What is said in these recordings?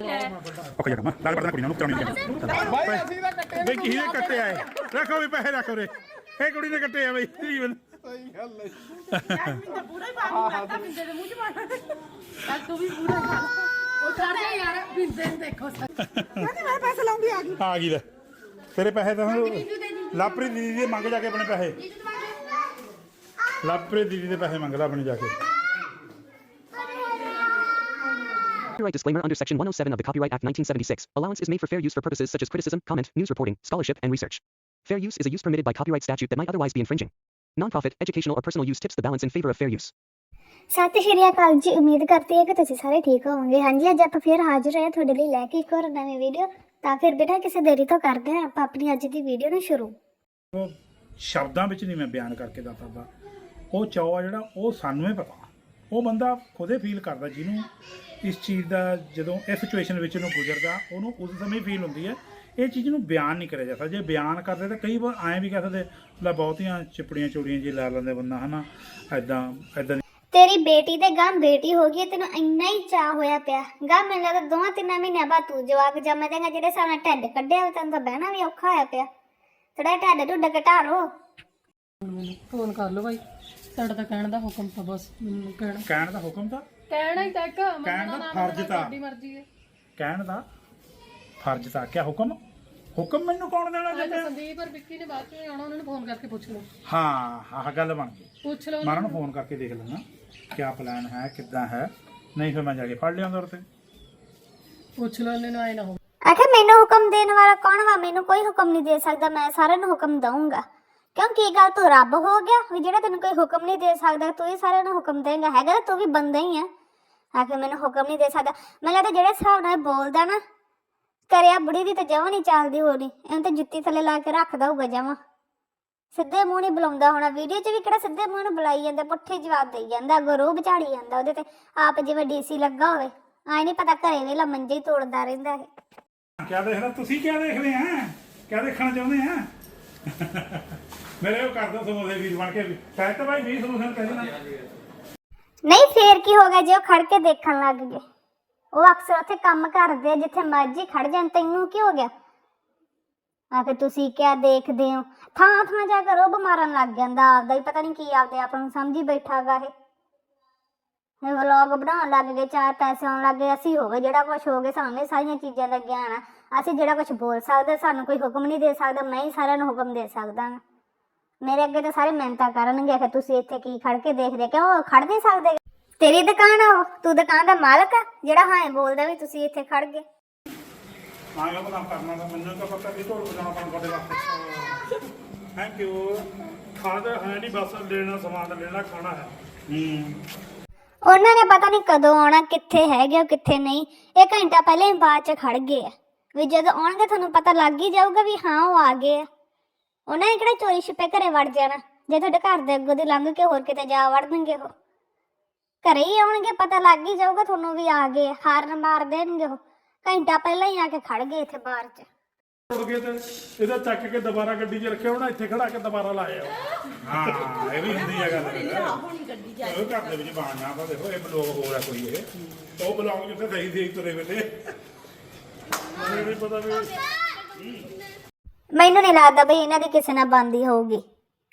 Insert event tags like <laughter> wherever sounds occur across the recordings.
Okay ਜਗਾ ਮੈਂ ਲਾਲ ਪਰਦਾ ਕੁੜੀ ਨੂੰ ਚਲਾਉਣੀ ਨਹੀਂ ਭਾਈ ਅਸੀਂ ਤਾਂ ਕੱਟੇ ਬਈ ਆਏ ਰੱਖੋ ਵੀ ਪੈਸੇ ਰੱਖੋ ਰੇ ਇਹ ਕੁੜੀ ਨੇ ਕੱਟੇ ਆ ਬਈ ਜੀਵਨ। ਸਹੀ ਗੱਲ ਹੈ। ਪੂਰਾ ਹੀ ਪਾ ਦਿੱਤਾ ਬਿੰਦੇ ਦੇ ਮੂੰਹ ਚ ਪਾਣਾ ਚੱਲ ਤੂੰ ਵੀ ਪੂਰਾ ਖਾ ਉਹ ਕਰ ਜਾ ਯਾਰ ਬਿੰਦੇ ਨੂੰ ਦੇਖੋ ਸਰ। ਕਹਿੰਦੀ ਮੈਂ ਪੈਸੇ ਲਾਉਂਦੀ ਆ ਗਈ। ਆ ਗਈ ਲੈ। ਤੇਰੇ ਪੈਸੇ ਤਾਂ ਲਾਪਰੀ ਦੀਦੀ ਦੇ ਮੰਗ ਜਾ ਕੇ ਆਪਣੇ ਪੈਸੇ। ਲਾਪਰੀ ਦੀਦੀ ਦੇ ਪੈਸੇ ਮੰਗ ਲੈ ਆਪਣੇ ਜਾ ਕੇ। Copyright disclaimer under Section 107 of the Copyright Act 1976. Allowance is made for fair use for purposes such as criticism, comment, news reporting, scholarship, and research. Fair use is a use permitted by copyright statute that might otherwise be infringing. Nonprofit, educational, or personal use tips the balance in favor of fair use. ਸਤਿ ਸ਼੍ਰੀ ਅਕਾਲ ਜੀ ਉਮੀਦ ਕਰਦੀ ਹਾਂ ਕਿ ਤੁਸੀਂ ਸਾਰੇ ਠੀਕ ਹੋਵੋਗੇ ਹਾਂਜੀ ਅੱਜ ਆਪਾਂ ਫਿਰ ਹਾਜ਼ਰ ਹੋਏ ਤੁਹਾਡੇ ਲਈ ਲੈ ਕੇ ਇੱਕ ਹੋਰ ਨਵੀਂ ਵੀਡੀਓ ਤਾਂ ਫਿਰ ਬਿਨਾਂ ਕਿਸੇ ਦੇਰੀ ਤੋਂ ਕਰਦੇ ਹਾਂ ਆਪਾਂ ਆਪਣੀ ਅੱਜ ਦੀ ਵੀਡੀਓ ਨੂੰ ਸ਼ੁਰੂ ਉਹ ਸ਼ਬਦਾਂ ਵਿੱਚ ਨਹੀਂ ਮੈਂ ਬਿਆਨ ਕਰਕੇ ਦੱਸ ਸਕਦਾ ਉਹ ਚਾਅ ਆ ਜਿਹੜਾ ਉਹ ਸਾਨੂੰ ਹੀ ਪਤਾ ਉਹ ਬੰਦਾ ਖੁਦੇ ਫੀਲ ਕਰਦਾ ਜਿਹਨੂੰ ਇਸ ਚੀਜ਼ ਦਾ ਜਦੋਂ ਇਸ ਸਿਚੁਏਸ਼ਨ ਵਿੱਚ ਉਹਨੂੰ ਗੁਜ਼ਰਦਾ ਉਹਨੂੰ ਉਸ ਸਮੇਂ ਫੀਲ ਹੁੰਦੀ ਹੈ। ਇਹ ਚੀਜ਼ ਨੂੰ ਬਿਆਨ ਨਹੀਂ ਕਰਿਆ ਜਾ ਸਕਦਾ। ਜੇ ਬਿਆਨ ਕਰਦੇ ਤਾਂ ਕਈ ਵਾਰ ਐਂ ਵੀ ਕਹਿ ਸਕਦੇ ਲੈ ਬਹੁਤੀਆਂ ਚਿਪੜੀਆਂ ਚੋੜੀਆਂ ਜੀ ਲਾ ਲੈਂਦੇ ਬੰਦਾ ਹਨਾ? ਐਦਾਂ ਐਦਾਂ ਤੇਰੀ ਬੇਟੀ ਦੇ ਗਾਂ ਬੇਟੀ ਹੋ ਗਈ ਤੈਨੂੰ ਇੰਨਾ ਹੀ ਚਾਹ ਹੋਇਆ ਪਿਆ। ਗਾਂ ਮੈਨੂੰ ਲੱਗਦਾ ਦੋਵਾਂ ਤਿੰਨਾਂ ਮਹੀਨਿਆਂ ਬਾਅਦ ਤੂੰ ਜਵਾਕ ਜੰਮ ਜਾਏਗਾ ਜਿਹੜੇ ਹਿਸਾਬ ਨਾਲ ਢਿੱਡ ਕੱਢਿਆ ਹੋਇਆ ਤੈਨੂੰ ਤਾਂ ਬਹਿਣਾ ਵੀ ਔਖਾ ਹੋਇਆ ਪਿਆ। ਥੋੜਾ ਢਿੱਡ ਢੁੱਡ ਘਟਾ ਲੋ ਫੋਨ ਕਰ ਲਓ ਭਾਈ ਸਾਡਾ ਤਾਂ ਕਹਿਣ ਦਾ ਹੁਕਮ ਤਾਂ ਬਸ ਮੈਨੂੰ ਕਹਿਣਾ। ਕਹਿਣ ਦਾ ਹੁਕਮ ਤਾਂ? ਕਹਿਣਾ ਹੀ ਤੱਕ ਕਹਿਣ ਦਾ ਫਰਜ਼ ਤਾਂ। ਤੁਹਾਡੀ ਮਰਜ਼ੀ ਹੈ। ਕਹਿਣ ਦਾ ਫਰਜ਼ ਤਾਂ ਕਿਆ ਹੁਕਮ। ਹੁਕਮ ਮੈਨੂੰ ਕੌਣ ਦੇਣਾ ਅੱਜ ਜੇ ਸੰਦੀਪ ਔਰ ਵਿੱਕੀ ਨੇ ਬਾਅਦ ਚ ਆਉਣਾ ਉਹਨਾਂ ਨੂੰ ਫੋਨ ਕਰਕੇ ਪੁੱਛ ਲਓ। ਹਾਂ ਆਹ ਗੱਲ ਬਣ ਗਈ। ਪੁੱਛ ਲਓ ਮੈਂ ਉਹਨਾਂ ਨੂੰ। ਫੋਨ ਕਰਕੇ ਦੇਖ ਲੈਣਾ ਕਿਆ ਪਲਾਨ ਹੈ ਕਿੱਦਾਂ ਹੈ। ਨਹੀਂ ਫਿਰ ਮੈਂ ਜਾ ਕੇ ਫੜ ਲਿਆਉਂਦਾ ਉਰਤੇ ਪੁੱਛ ਲਓ ਇਹਨਾਂ ਨੂੰ ਆਏ ਨਾ ਮੈਨੂੰ ਹੁਕਮ ਦੇਣ ਵਾਲਾ ਕੌਣ ਵਾ? ਮੈਨੂੰ ਕੋਈ ਹੁਕਮ ਨਹੀਂ ਦੇ ਸਕਦਾ ਮੈਂ ਸਾਰਿਆਂ ਨੂੰ ਹੁਕਮ ਦਊਂਗਾ। ਕਿਉਂਕਿ ਇਹ ਗੱਲ ਤੂੰ ਰੱਬ ਹੋ ਗਿਆ? ਵੀ ਜਿਹੜਾ ਤੈਨੂੰ ਕੋਈ ਹੁਕਮ ਨਹੀਂ ਦੇ ਸਕਦਾ, ਤੂੰ ਹੀ ਸਾਰਿਆਂ ਨੂੰ ਹੁਕਮ ਦੇਂਗਾ। ਹੈਗਾ ਤੂੰ ਵੀ ਬੰਦਾ ਹੀ ਆ। ਆਖੇ ਮੈਨੂੰ ਹੁਕਮ ਨਹੀਂ ਦੇ ਸਕਦਾ। ਮੈਨੂੰ ਲੱਗਦਾ ਜਿਹੜੇ ਹਿਸਾਬ ਨਾਲ ਬੋਲਦਾ ਨਾ, ਕਰਿਆ ਬੁੜੀ ਦੀ ਤਾਂ ਜਮਾਂ ਨਹੀਂ ਚੱਲਦੀ ਹੋਣੀ। ਇਹਨੂੰ ਤਾਂ ਜੁੱਤੀ ਥੱਲੇ ਲਾ ਕੇ ਰੱਖਦਾ ਹੋਊਗਾ ਜਮਾਂ। ਸਿੱਧੇ ਮੂੰਹ ਨਹੀਂ ਬੁਲਾਉਂਦਾ ਹੋਣਾ। ਵੀਡੀਓ 'ਚ ਵੀ ਕਿਹੜਾ ਸਿੱਧੇ ਮੂੰਹ ਨੂੰ ਬੁਲਾਈ ਜਾਂਦਾ, ਪੁੱਠੇ ਜਵਾਬ ਦੇਈ ਜਾਂਦਾ, ਅੱਗੋਂ ਵਿਚਾੜੀ ਜਾਂਦਾ ਉਹਦੇ ਤੇ। ਆਪ ਜਿਵੇਂ ਡੀਸੀ ਲੱਗਾ ਹੋਵੇ। ਆਏ ਨਹੀਂ ਪਤਾ ਘਰੇ ਵੇਲਾ ਮੰਜੇ ਹੀ ਤੋੜਦਾ ਰਹਿੰਦਾ ਇਹ। ਕਿਆ ਦੇਖਣਾ ਤੁਸੀਂ ਕਿਆ ਦੇਖਦੇ ਆ? ਕਿਆ ਦੇਖਣਾ ਚਾਹੁੰਦੇ ਆ? ਮੇਰੇ ਉਹ ਕਰਦਾ ਸਮੋਸੇ ਵੀਰ ਬਣ ਕੇ। ਕਹਿ ਤਾਂ ਭਾਈ 20 ਸਮੋਸੇ ਕਹਿ ਦੇਣਾ। ਨਹੀਂ, ਫੇਰ ਕੀ ਹੋ ਗਿਆ ਜੇ ਉਹ ਖੜ ਕੇ ਦੇਖਣ ਲੱਗ ਗਏ। ਉਹ ਅਕਸਰ ਉੱਥੇ ਕੰਮ ਕਰਦੇ ਆ, ਜਿੱਥੇ ਮਰਜ਼ੀ ਖੜ ਜਾਣ, ਤੈਨੂੰ ਕੀ ਹੋ ਗਿਆ? ਆ ਫਿਰ ਤੁਸੀਂ ਕਿਆ ਦੇਖਦੇ ਹੋ? ਥਾਂ ਥਾਂ ਜਾ ਕੇ ਰੋਬ ਮਾਰਨ ਲੱਗ ਜਾਂਦਾ, ਆਪਦਾ ਹੀ ਪਤਾ ਨਹੀਂ ਕੀ ਆਪਦੇ ਆਪ ਨੂੰ ਸਮਝੀ ਬੈਠਾਗਾ ਇਹ। ਇਹ ਵਲੌਗ ਬਣਾਉਣ ਲੱਗ ਗਏ, ਚਾਰ ਪੈਸੇ ਆਉਣ ਲੱਗ ਗਏ, ਅਸੀਂ ਹੋ ਗਏ ਜਿਹੜਾ ਕੁਝ ਹੋ ਗਿਆ, ਸਾਨੂੰ ਸਾਰੀਆਂ ਚੀਜ਼ਾਂ ਦਾ ਗਿਆਨ ਅਸੀਂ ਜਿਹੜਾ ਕੁਝ ਬੋਲ ਸਕਦੇ ਸਾਨੂੰ ਕੋਈ ਹੁਕਮ ਨਹੀਂ ਦੇ ਸਕਦਾ ਮੈਂ ਹੀ ਸਾਰਿਆਂ ਨੂੰ ਹੁਕਮ ਦੇ ਸਕਦਾ ਮੇਰੇ ਅੱਗੇ ਤਾਂ ਸਾਰੇ ਮਿਹਨਤਾਂ ਕਰਨਗੇ ਕਿ ਤੁਸੀਂ ਇੱਥੇ ਕੀ ਖੜ ਕੇ ਦੇਖਦੇ ਕਿਉਂ ਖੜ ਨਹੀਂ ਸਕਦੇ? ਤੇਰੀ ਦੁਕਾਨ ਆ ਉਹ ਤੂੰ ਦੁਕਾਨ ਦਾ ਮਾਲਕ ਆ ਜਿਹੜਾ ਹਾਂ ਬੋਲਦਾ ਵੀ ਤੁਸੀਂ ਇੱਥੇ ਖੜ ਗਏ। ਹਾਂ ਇਹ ਕੰਮ ਕਰਨਾ ਤਾਂ ਮੈਨੂੰ ਤਾਂ ਪਤਾ ਵੀ ਢੋਲ ਵਜਾਉਣਾ ਪੈਣਾ ਤੁਹਾਡੇ ਵਾਸਤੇ। ਥੈਂਕ ਯੂ ਖਾਦਾ ਹੈ ਨਹੀਂ ਬਸ ਲੈਣਾ ਸਮਾਨ ਲੈਣਾ ਖਾਣਾ ਹੈ। ਹੂੰ। ਉਹਨਾਂ ਨੇ ਪਤਾ ਨਹੀਂ ਕਦੋਂ ਆਉਣਾ ਕਿੱਥੇ ਹੈਗੇ ਉਹ ਕਿੱਥੇ ਨਹੀਂ। ਇਹ ਘੰਟਾ ਪਹਿਲਾਂ ਹੀ ਬਾਅਦ ਚ ਖੜ ਗਏ ਆ। ਵੀ ਜਦੋਂ ਆਉਣਗੇ ਤੁਹਾਨੂੰ ਪਤਾ ਲੱਗ ਹੀ ਜਾਊਗਾ ਵੀ ਹਾਂ ਉਹ ਆ ਗਏ ਆ। ਉਹਨਾਂ ਨੇ ਕਿਹੜਾ ਚੋਰੀ ਛਿਪੇ ਘਰੇ ਵੜ ਜਾਣਾ। ਜੇ ਤੁਹਾਡੇ ਘਰ ਦੇ ਅੱਗੋਂ ਦੀ ਲੰਘ ਕੇ ਹੋਰ ਕਿਤੇ ਜਾ ਵੜਨਗੇ ਉਹ। ਘਰੇ ਹੀ ਆਉਣਗੇ ਪਤਾ ਲੱਗ ਹੀ ਜਾਊਗਾ ਤੁਹਾਨੂੰ ਵੀ ਆ ਗਏ ਆ। ਹਾਰਨ ਮਾਰ ਦੇਣਗੇ ਉਹ। ਘੰਟਾ ਪਹਿਲਾਂ ਹੀ ਆ ਕੇ ਖੜ ਗਏ ਇੱਥੇ ਬਾਹਰ 'ਚ। ਉੜ ਗਏ ਤੇ ਇਹਦਾ ਚੱਕ ਕੇ ਦੁਬਾਰਾ ਗੱਡੀ 'ਚ ਰੱਖਿਆ ਹੋਣਾ ਇੱਥੇ ਖੜਾ ਕੇ ਦੁਬਾਰਾ ਲਾਇਆ ਹਾਂ ਇਹ ਵੀ ਹੁੰਦੀ ਹੈ ਗੱਲ। ਉਹ ਘਰ ਦੇ ਵਿੱਚ ਬਾਣਾ ਤਾਂ ਦੇਖੋ ਇਹ ਬਲੌਗ ਹੋ ਰਿਹਾ ਕੋਈ ਇਹ। ਉਹ ਬਲੌਗ ਜਿੱਥੇ ਸਹੀ ਦੇਖ ਤੁਰੇ ਵੇਲੇ। ਮੈਨੂੰ ਨਹੀਂ ਲੱਗਦਾ ਬਈ ਇਹਨਾਂ ਦੀ ਕਿਸੇ ਨਾਲ ਬੰਦੀ ਹੋਊਗੀ।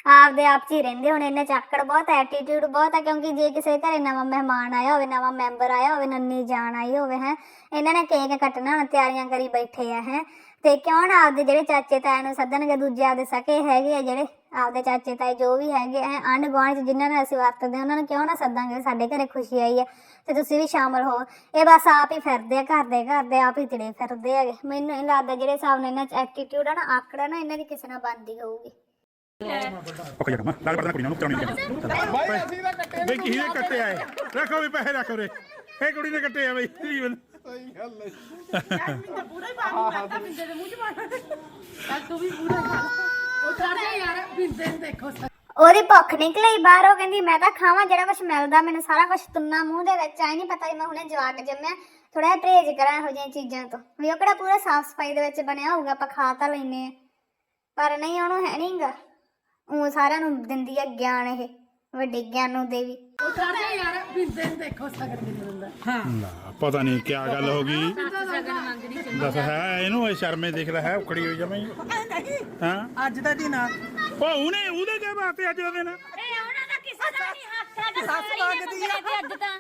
ਆਪਦੇ ਆਪ 'ਚ ਹੀ ਰਹਿੰਦੇ ਹੁਣ ਇਹਨਾਂ ਚਾਕੜ ਬਹੁਤ ਐਟੀਟਿਊਡ ਬਹੁਤ ਆ ਕਿਉਂਕਿ ਜੇ ਕਿਸੇ ਘਰੇ ਨਵਾਂ ਮਹਿਮਾਨ ਆਇਆ ਹੋਵੇ, ਨਵਾਂ ਮੈਂਬਰ ਆਇਆ ਹੋਵੇ, ਨੰਨੀ ਜਾਨ ਆਈ ਹੋਵੇ, ਹੈ। ਇਹਨਾਂ ਨੇ ਕੇਕ ਕੱਟਣਾ ਹੁਣ ਤਿਆਰੀਆਂ ਕਰੀ ਬੈਠੇ ਆ, ਹੈ। ਤੇ ਕਿਉਂ ਨਾ ਆਪਦੇ ਜਿਹੜੇ ਚਾਚੇ ਤਾਏ ਨੂੰ ਸੱਦਣਗੇ ਦੂਜੇ ਆਪਦੇ ਸਕੇ ਹੈਗੇ ਆ ਜਿਹੜੇ ਆਪਦੇ ਚਾਚੇ ਤਾਏ ਜੋ ਵੀ ਹੈਗੇ ਆ ਆਂਢ ਗੁਆਂਢ 'ਚ ਜਿਨ੍ਹਾਂ ਨਾਲ ਅਸੀਂ ਵਰਤਦੇ ਉਹਨਾਂ ਨੂੰ ਕਿਉਂ ਨਾ ਸੱਦਾਂਗੇ? ਸਾਡੇ ਘਰੇ ਖੁਸ਼ੀ ਆਈ ਹੈ ਤੇ ਤੁਸੀਂ ਵੀ ਸ਼ਾਮਲ ਹੋ। ਇਹ ਬਸ ਆਪ ਹੀ ਫਿਰਦੇ ਆ ਘਰ ਦੇ ਘਰ ਦੇ ਆਪ ਹੀ ਤੜੇ ਫਿਰਦੇ ਹੈਗੇ। ਮੈਨੂੰ ਨਹੀਂ ਲੱਗਦਾ ਜਿਹੜੇ ਹਿਸਾਬ ਨਾਲ ਇਹਨਾਂ 'ਚ ਐਟੀਟਿਊਡ ਆ ਨਾ ਆਕੜਾ ਨਾ ਇਹਨਾਂ ਦੀ ਕਿਸੇ ਨਾਲ ਬੰਦੀ ਹੋਊਗੀ। ਓਕੇ ਜਗਾ ਮੈਂ ਲਾਲ ਪਰਦਾ ਕੁੜੀ ਨੂੰ ਚਲਾਉਣੀ ਨਹੀਂ ਭਾਈ ਅਸੀਂ ਤਾਂ ਕੱਟੇ ਕੱਟੇ ਆਏ ਰੱਖੋ ਵੀ ਪੈਸੇ ਰੱਖੋ ਰੇ ਇਹ ਕੁੜੀ ਨੇ ਕੱਟੇ ਆ ਬਈ ਜੀਵਨ। ਸਹੀ ਗੱਲ ਹੈ ਪੂਰਾ ਹੀ ਪਾ ਦਿੱਤਾ ਬਿੰਦੇ ਦੇ ਮੂੰਹ ਚ ਪਾਣਾ ਚੱਲ ਤੂੰ ਵੀ ਪੂਰਾ ਖਾ ਉਹ ਕਰ ਜਾ ਯਾਰ ਬਿੰਦੇ ਨੂੰ ਦੇਖੋ ਸਰ ਉਹਦੀ ਭੁੱਖ ਨਿਕਲੀ ਬਾਹਰ ਉਹ ਕਹਿੰਦੀ ਮੈਂ ਤਾਂ ਖਾਵਾਂ ਜਿਹੜਾ ਕੁਝ ਮਿਲਦਾ ਮੈਨੂੰ ਸਾਰਾ ਕੁਝ ਤੁੰਨਾ ਮੂੰਹ ਦੇ ਵਿੱਚ ਆਈ ਨਹੀਂ ਪਤਾ ਵੀ ਮੈਂ ਹੁਣੇ ਜਵਾਕ ਜੰਮਿਆ ਥੋੜਾ ਜਿਹਾ ਪਰਹੇਜ਼ ਕਰਾਂ ਇਹੋ ਜਿਹੀਆਂ ਚੀਜ਼ਾਂ ਤੋਂ। ਵੀ ਉਹ ਕਿਹੜਾ ਪੂਰਾ ਸਾਫ਼ ਸਫ਼ਾਈ ਦੇ ਵਿੱਚ ਬਣਿਆ ਹੋਊਗਾ ਆਪਾਂ ਖਾ ਤਾਂ ਲੈਨੇ ਆ ਪਰ ਨਹੀਂ ਉਹਨੂੰ ਹੈ ਨਹੀਂਗਾ ਉਹ ਸਾਰਿਆਂ ਨੂੰ ਦਿੰਦੀ ਹੈ ਗਿਆਨ ਇਹ। ਵੱਡੀ ਗਿਆਨੂ ਦੇਵੀ ਜਾ ਯਾਰ ਬਿੰਦੇ ਨੂੰ ਦੇਖੋ ਸਗਰ ਕਿੰਨੇ ਦਿੰਦਾ ਪਤਾ ਨਹੀਂ ਕੀ ਗੱਲ ਹੋ ਗਈ। ਦੱਸ ਹੈ ਇਹਨੂੰ ਇਹ ਸ਼ਰਮੇ ਦੇਖ ਲੈ ਹੈ ਉਖੜੀ ਹੋਈ ਜਮਈ। ਨਹੀਂ ਹਾਂ? ਅੱਜ ਦਾ ਦਿਨ ਆ। ਉਹ ਉਹਨੇ ਉਹਦੇ ਕਿਆ ਬਾਤ ਅੱਜ ਉਹਦੇ ਨਾਲ ਇਹ ਉਹਨਾਂ ਦਾ ਕਿਸੇ ਦਾ ਨਹੀਂ ਹੱਥ ਹੈਗਾ ਸੱਸ ਨੇ ਮੰਗਦੀ ਆ। ਅੱਜ ਤਾਂ।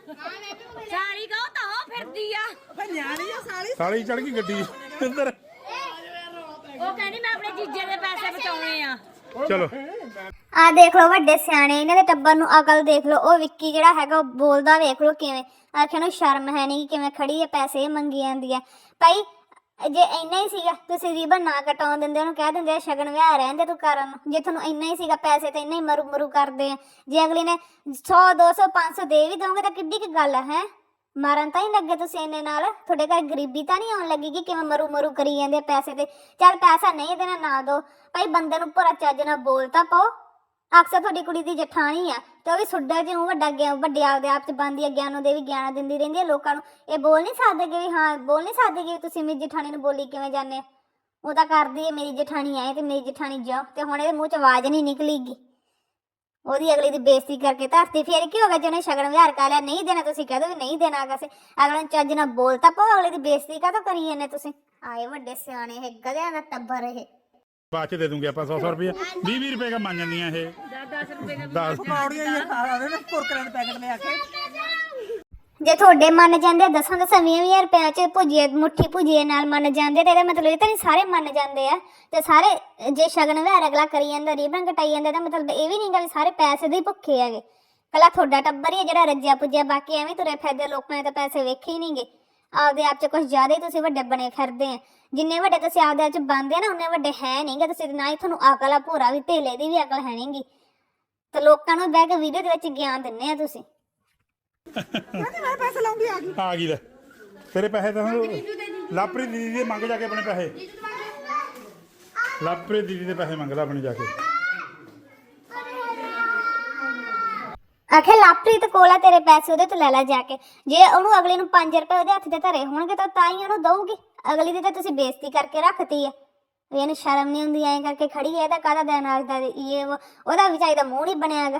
ਸਾਰੀ ਕਹੋ ਤਾਂ ਉਹ ਫਿਰਦੀ ਆ। ਫਿਰ ਨਿਆਣੀ ਆ ਸਾਲੀ। ਸਾਲੀ ਚੜ ਗਈ ਗੱਡੀ। ਇੱਧਰ। ਉਹ ਕਹਿੰਦੀ ਮੈਂ ਆਪਣੇ ਜੀਜੇ ਦੇ ਪੈਸੇ ਬਚਾਉਣੇ ਆ। ਚਲੋ। ਆ ਦੇਖ ਲਓ ਵੱਡੇ ਸਿਆਣੇ, ਇਹਨਾਂ ਦੇ ਟੱਬਰ ਨੂੰ ਅਕਲ ਦੇਖ ਲਓ। ਉਹ ਵਿੱਕੀ ਜਿਹੜਾ ਹੈਗਾ, ਉਹ ਬੋਲਦਾ ਵੇਖ ਲਓ ਕਿਵੇਂ। ਆਖਿਆ ਨੂੰ ਸ਼ਰਮ ਹੈ ਨਹੀਂ ਕਿਵੇਂ ਖੜੀ ਹੈ, ਪੈਸੇ ਮੰਗੀ ਜਾਂਦੀ ਹੈ। ਭਾਈ, ਜੇ ਇੰਨਾ ਹੀ ਸੀਗਾ, ਤੁਸੀਂ ਰੀਬਨ ਨਾ ਕਟਾਉਣ ਦਿੰਦੇ, ਉਹਨੂੰ ਕਹਿ ਦਿੰਦੇ ਆ, ਸ਼ਗਨ ਵਿਆਹ ਰਹਿੰਦੇ ਤੂੰ ਕਰਨ ਨੂੰ। ਜੇ ਤੁਹਾਨੂੰ ਇੰਨਾ ਹੀ ਸੀਗਾ, ਪੈਸੇ ਤੇ ਇੰਨਾ ਹੀ ਮਰੂ ਮਰੂ ਕਰਦੇ ਆ। ਜੇ ਅਗਲੀ ਨੇ 100 200 500 ਦੇ ਵੀ ਦੋਗੇ ਤਾਂ ਕਿੱਡੀ ਕੀ ਗੱਲ ਹੈ, ਹੈਂ? ਮਰਨ ਤਾਂ ਹੀ ਲੱਗੇ ਤੁਸੀਂ ਇੰਨੇ ਨਾਲ? ਤੁਹਾਡੇ ਘਰ ਗਰੀਬੀ ਤਾਂ ਨਹੀਂ ਆਉਣ ਲੱਗੀ ਕਿ ਕਿਵੇਂ ਮਰੂ ਮਰੂ ਕਰੀ ਜਾਂਦੇ ਆ ਪੈਸੇ ਤੇ? ਚੱਲ ਪੈਸਾ ਨਹੀਂ ਦੇਣਾ ਨਾ ਦੋ ਭਾਈ ਬੰਦੇ ਨੂੰ ਭਰਾ ਚੱਜ ਨਾਲ ਬੋਲ ਤਾਂ ਪਾਓ। ਅਕਸਰ ਤੁਹਾਡੀ ਕੁੜੀ ਦੀ ਜਠਾਣੀ ਆ ਤੇ ਉਹ ਵੀ ਸੁੱਡਾ ਜਿਉਂ ਵੱਡਾ ਗਿਆ ਵੱਡੇ ਆਪਦੇ ਆਪ ਚ ਬੰਦੀ ਆ, ਗਿਆਨੋਂ ਦੇ ਵੀ ਗਿਆਨ ਦਿੰਦੀ ਰਹਿੰਦੀ ਆ ਲੋਕਾਂ ਨੂੰ। ਇਹ ਬੋਲ ਨਹੀਂ ਸਕਦੇ ਕਿ ਵੀ ਹਾਂ, ਬੋਲ ਨਹੀਂ ਸਕਦੇ ਕਿ ਤੁਸੀਂ ਮੇਰੀ ਜਠਾਣੀ ਨੂੰ ਬੋਲੀ ਕਿਵੇਂ ਜਾਂਦੇ ਆ? ਉਹ ਤਾਂ ਕਰਦੀ ਹੈ ਮੇਰੀ ਜਠਾਣੀ ਆਏ ਤੇ ਮੇਰੀ ਜਠਾਣੀ ਜਾਓ ਤੇ ਹੁਣ ਇਹਦੇ ਮੂੰਹ ਚ ਆਵਾਜ਼ ਨਹੀਂ ਨਿਕਲੀਗੀ। ਉਹਦੀ ਅਗਲੀ ਦੀ ਬੇਇੱਜ਼ਤੀ ਕਰਕੇ ਧਰਤੀ ਫਿਰ ਕੀ ਹੋਗਾ ਜਿਹਨੇ ਸ਼ਗਨ ਵਿਹਾਰ ਕਰ ਲਿਆ ਨਹੀਂ ਦੇਣਾ ਤੁਸੀਂ ਕਹਿ ਦੋ ਵੀ ਨਹੀਂ ਦੇਣਾ ਕਿਸੇ ਅਗਲੇ ਨੂੰ ਚੱਜ ਨਾਲ ਬੋਲ ਤਾਂ ਪਾਓ ਅਗਲੇ ਦੀ ਬੇਇੱਜ਼ਤੀ ਕਾਹਤੋਂ ਕਰੀ ਜਾਂਦੇ ਤੁਸੀਂ? ਆਏ ਵੱਡੇ ਸਿਆਣੇ ਇਹ ਗਧਿਆਂ ਦਾ ਟੱਬਰ ਇਹ। ਬਾਅਦ ਚ ਦੇ ਦੂੰਗੇ ਆਪਾਂ 100 100 ਰੁਪਏ 20 20 ਰੁਪਏ ਦਾ ਮੰਨ ਜਾਂਦੀਆਂ ਇਹ। 10 ਰੁਪਏ ਦਾ 10 ਪੌੜੀਆਂ ਹੀ ਖਾ ਰਹੇ ਨੇ ਕੁਰਕਰੇ ਦੇ ਪੈਕਟ ਲਿਆ ਕੇ। ਜੇ ਤੁਹਾਡੇ ਮੰਨ ਜਾਂਦੇ ਆ ਦਸਾਂ ਦਸਾਂ ਵੀਹ ਵੀਹ ਰੁਪਏ ਚ ਭੁਜੀਏ, ਮੁੱਠੀ ਭੁਜੀਏ ਨਾਲ ਮੰਨ ਜਾਂਦੇ, ਤੇ ਇਹਦਾ ਮਤਲਬ ਇਹ ਤਾਂ ਨਹੀਂ ਸਾਰੇ ਮੰਨ ਜਾਂਦੇ ਆ, ਤੇ ਸਾਰੇ ਜੇ ਸ਼ਗਨ ਵਿਹਾਰ ਅਗਲਾ ਕਰੀ ਜਾਂਦਾ, ਰੀਬਨ ਕਟਾਈ ਜਾਂਦਾ ਤਾਂ ਮਤਲਬ ਇਹ ਵੀ ਨਹੀਂਗਾ ਵੀ ਸਾਰੇ ਪੈਸੇ ਦੇ ਭੁੱਖੇ ਹੈਗੇ। ਕੱਲਾ ਤੁਹਾਡਾ ਟੱਬਰ ਹੀ ਆ ਜਿਹੜਾ ਰੱਜਿਆ ਪੁੱਜਿਆ, ਬਾਕੀ ਐਵੇਂ ਤੁਰੇ ਫਿਰਦੇ ਲੋਕਾਂ ਨੇ ਤਾਂ ਪੈਸੇ ਵੇਖੇ ਹੀ ਨਹੀਂਗੇ। ਆਪਦੇ ਆਪ ਚ ਕੁਝ ਜ਼ਿਆਦਾ ਹੀ ਤੁਸੀਂ ਵੱਡੇ ਬਣੇ ਫਿਰਦੇ ਆ। ਜਿੰਨੇ ਵੱਡੇ ਤੁਸੀਂ ਆਪਦੇ ਆਪ ਚ ਬਣਦੇ ਨਾ ਉਹਨੇ ਵੱਡੇ ਹੈ ਨਹੀਂਗੇ, ਤੁਸੀਂ ਨਾ ਹੀ ਤੁਹਾਨੂੰ ਅਕਲ ਆ, ਭੂਰਾ ਵੀ ਧੇਲੇ ਦੀ ਵੀ ਅਕਲ ਹੈ ਨਹੀਂਗੀ। ਤੇ ਲੋਕਾਂ ਨੂੰ ਬਹਿ ਕੇ ਵੀਡੀਓ ਦੇ ਵਿੱਚ ਗਿਆਨ ਦਿੰਨੇ ਆ ਤੁਸੀਂ <laughs> ਕਹਿੰਦੀ ਮੈਂ ਪੈਸੇ ਲਾਉਂਦੀ ਆ ਗਈ ਆ ਗਈ ਲੈ। ਤੇਰੇ ਪੈਸੇ ਤਾਂ ਲਾਪਰੀ ਦੀਦੀ ਦੇ ਮੰਗ ਜਾ ਕੇ ਆਪਣੇ ਪੈਸੇ। ਲਾਪਰੀ ਦੀਦੀ ਦੇ ਪੈਸੇ ਮੰਗ ਲੈ ਆਪਣੇ ਜਾ ਕੇ। ਆਖੇ ਲਾਪ੍ਰੀਤ ਕੋਲ ਆ ਤੇਰੇ ਪੈਸੇ ਉਹਦੇ ਤੋਂ ਲੈ ਲੈ ਜਾ ਕੇ। ਜੇ ਉਹਨੂੰ ਅਗਲੇ ਨੂੰ 5 ਰੁਪਏ ਉਹਦੇ ਹੱਥ ਤੇ ਧਰੇ ਹੋਣਗੇ ਤਾਂ ਤਾਂ ਹੀ ਉਹਨੂੰ ਦਊਗੀ। ਅਗਲੀ ਦੀ ਤਾਂ ਤੁਸੀਂ ਬੇਇੱਜ਼ਤੀ ਕਰਕੇ ਰੱਖਤੀ ਹੈ ਵੀ ਇਹਨੂੰ ਸ਼ਰਮ ਨਹੀਂ ਹੁੰਦੀ ਐਂ ਕਰਕੇ ਖੜੀ ਹੈ ਇਹਦਾ ਕਾਹਦਾ ਦੇਣ ਆਖਦਾ ਇਹ ਉਹ ਉਹਦਾ ਵਿਚਾਰੀ ਦਾ ਮੂੰਹ ਨਹੀਂ ਬਣਿਆ ਹੈਗਾ।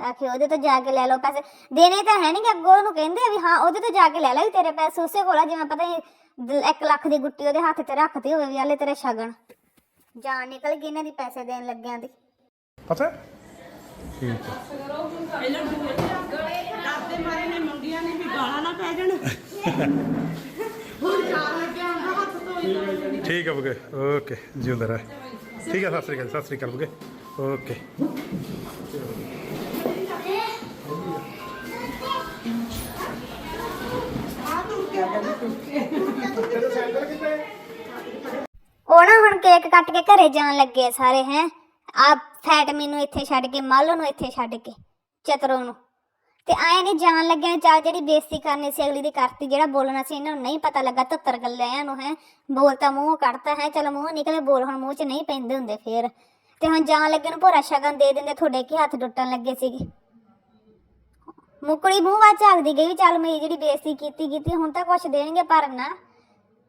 ਆਖੇ ਉਹਦੇ ਤੋਂ ਜਾ ਕੇ ਲੈ ਲਓ ਪੈਸੇ। ਦੇਣੇ ਤਾਂ ਹੈ ਨਹੀਂ ਕਿ ਅੱਗੋਂ ਉਹਨੂੰ ਕਹਿੰਦੇ ਆ ਵੀ ਹਾਂ ਉਹਦੇ ਤੋਂ ਜਾ ਕੇ ਲੈ ਲੈ ਵੀ ਤੇਰੇ ਪੈਸੇ ਉਸੇ ਕੋਲ ਆ ਜਿਵੇਂ ਪਤਾ ਨਹੀਂ 1 ਲੱਖ ਦੀ ਗੁੱਟੀ ਉਹਦੇ ਹੱਥ ਤੇ ਰੱਖਤੀ ਹੋਵੇ ਵੀ ਆਲੇ ਤੇਰੇ ਸ਼ਗਨ। ਜਾਨ ਨਿਕਲ ਗਈ ਇਹਨਾਂ ਦੀ ਪੈਸੇ ਦੇਣ ਲੱਗਿਆਂ ਦੀ। ਪਤਾ ਠੀਕ ਹੈ। ਕਰਦੇ ਮਾਰੇ ਨੇ ਮੰਗੀਆਂ ਨੇ ਵੀ ਗਾਲਾਂ ਨਾ ਪੈ ਜਾਣ। ਹੁਣ ਚਾਰ ਲੱਗਿਆ ਹੁੰਦਾ ਹੱਥ ਧੋਈ ਠੀਕ ਹੈ ਬੁਗੇ ਓਕੇ ਜਿਉਂਦਾ ਰਹਿ। ਠੀਕ ਹੈ ਸਤਿ ਸ੍ਰੀ ਅਕਾਲ ਸਤਿ ਸ੍ਰੀ ਅਕਾਲ ਬੁਗੇ। ਓਕੇ। ਉਹ ਨਾ ਹੁਣ ਕੇਕ ਕੱਟ ਕੇ ਘਰੇ ਜਾਣ ਲੱਗੇ ਆ ਸਾਰੇ, ਹੈ। ਆ ਫੈਟ ਮੈਨੂੰ ਇੱਥੇ ਛੱਡ ਕੇ, ਮਾਲੋ ਨੂੰ ਇੱਥੇ ਛੱਡ ਕੇ, ਚਤਰੋ ਨੂੰ। ਤੇ ਆਏ ਨੇ ਜਾਣ ਲੱਗੇ ਨੇ ਚਾਲ ਜਿਹੜੀ ਬੇਇੱਜ਼ਤੀ ਕਰਨੀ ਸੀ ਅਗਲੀ ਦੀ ਕਰਤੀ, ਜਿਹੜਾ ਬੋਲਣਾ ਸੀ ਇਹਨਾਂ ਨੂੰ ਨਹੀਂ ਪਤਾ ਲੱਗਾ, ਤੱਤਰ ਗੱਲਿਆਂ ਨੂੰ, ਹੈ। ਬੋਲਤਾ ਮੂੰਹ ਕੱਢਤਾ, ਹੈ। ਚਲੋ ਮੂੰਹ ਨਿਕਲੇ, ਬੋਲ ਹੁਣ ਮੂੰਹ 'ਚ ਨਹੀਂ ਪੈਂਦੇ ਹੁੰਦੇ ਫੇਰ। ਤੇ ਹੁਣ ਜਾਣ ਲੱਗੇ ਨੂੰ ਭੋਰਾ ਸ਼ਗਨ ਦੇ ਦਿੰਦੇ, ਤੁਹਾਡੇ ਕੀ ਹੱਥ ਟੁੱਟਣ ਲੱਗੇ ਸੀਗੇ? ਮੁਕੜੀ ਮੂੰਹ ਵੱਲ ਝਾਕਦੀ ਗਈ ਵੀ ਚੱਲ ਮੇਰੀ ਜਿਹੜੀ ਬੇਇੱਜ਼ਤੀ ਕੀਤੀ ਕੀਤੀ, ਹੁਣ ਤਾਂ ਕੁਛ ਦੇਣਗੇ ਪਰ ਨਾ।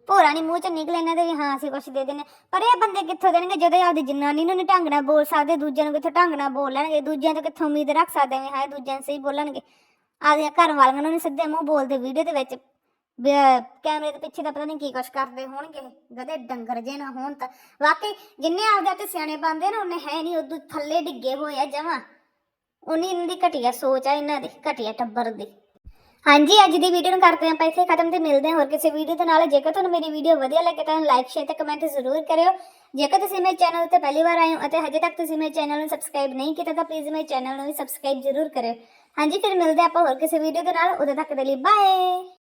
ਭੋਰਾ ਨਹੀਂ ਮੂੰਹ ਚ ਨਿਕਲੇ ਇਹਨਾਂ ਦੇ ਵੀ ਹਾਂ, ਅਸੀਂ ਕੁਛ ਦੇ ਦਿੰਨੇ ਪਰ ਇਹ ਬੰਦੇ ਕਿੱਥੋਂ ਦੇਣਗੇ ਜਦੋਂ ਆਪਦੀ ਜਨਾਨੀ ਨੂੰ ਨਹੀਂ ਢੰਗ ਨਾਲ ਬੋਲ ਸਕਦੇ, ਦੂਜਿਆਂ ਨੂੰ ਕਿੱਥੋਂ ਢੰਗ ਨਾਲ ਬੋਲ ਲੈਣਗੇ? ਦੂਜਿਆਂ ਤੋਂ ਕਿੱਥੋਂ ਉਮੀਦ ਰੱਖ ਸਕਦੇ ਵੀ ਹਾਂ ਦੂਜਿਆਂ ਨੂੰ ਸਹੀ ਬੋਲਣਗੇ? ਆਪਦੀਆਂ ਘਰ ਵਾਲੀਆਂ ਨੂੰ ਨਹੀਂ ਸਿੱਧੇ ਮੂੰਹ ਬੋਲਦੇ ਵੀਡੀਓ ਦੇ ਵਿੱਚ। ਕੈਮਰੇ ਦੇ ਪਿੱਛੇ ਤਾਂ ਪਤਾ ਨਹੀਂ ਕੀ ਕੁਛ ਕਰਦੇ ਹੋਣਗੇ। ਗਧੇ ਡੰਗਰ ਜੇ ਨਾ ਹੋਣ ਤਾਂ। ਵਾਕਈ ਜਿੰਨੇ ਆਪਦੇ ਤੇ ਸਿਆਣੇ ਬੰਦੇ ਨਾ, ਉਹਨੇ ਹੈ ਨਹੀਂ ਉਦੋਂ ਥੱਲੇ ਡਿੱਗੇ ਹੋਏ ਆ ਜਮਾਂ। ਉਨੀ ਇਹਨਾਂ ਦੀ ਘਟੀਆ ਸੋਚ ਆ, ਇਹਨਾਂ ਦੀ ਘਟੀਆ ਟੱਬਰ ਦੀ। ਹਾਂਜੀ, ਅੱਜ ਦੀ ਵੀਡੀਓ ਨੂੰ ਕਰਦੇ ਹਾਂ ਆਪਾਂ ਇੱਥੇ ਖਤਮ ਤੇ ਮਿਲਦੇ ਹਾਂ ਹੋਰ ਕਿਸੇ ਵੀਡੀਓ ਦੇ ਨਾਲ। ਜੇਕਰ ਤੁਹਾਨੂੰ ਮੇਰੀ ਵੀਡੀਓ ਵਧੀਆ ਲੱਗੇ ਤਾਂ ਲਾਈਕ ਸ਼ੇਅਰ ਤੇ ਕਮੈਂਟ ਜ਼ਰੂਰ ਕਰਿਓ। ਜੇਕਰ ਤੁਸੀਂ ਮੇਰੇ ਚੈਨਲ ਉੱਤੇ ਪਹਿਲੀ ਵਾਰ ਆਏ ਹੋ ਅਤੇ ਹਜੇ ਤੱਕ ਤੁਸੀਂ ਮੇਰੇ ਚੈਨਲ ਨੂੰ ਸਬਸਕ੍ਰਾਈਬ ਨਹੀਂ ਕੀਤਾ ਤਾਂ ਪਲੀਜ਼ ਮੇਰੇ ਚੈਨਲ ਨੂੰ ਵੀ ਸਬਸਕ੍ਰਾਈਬ ਜ਼ਰੂਰ ਕਰਿਓ। ਹਾਂਜੀ, ਫਿਰ ਮਿਲਦੇ ਹਾਂ ਆਪਾਂ ਹੋਰ ਕਿਸੇ ਵੀਡੀਓ ਦੇ ਨਾਲ। ਉਦੋਂ ਤੱਕ ਦੇ ਲਈ ਬਾਏ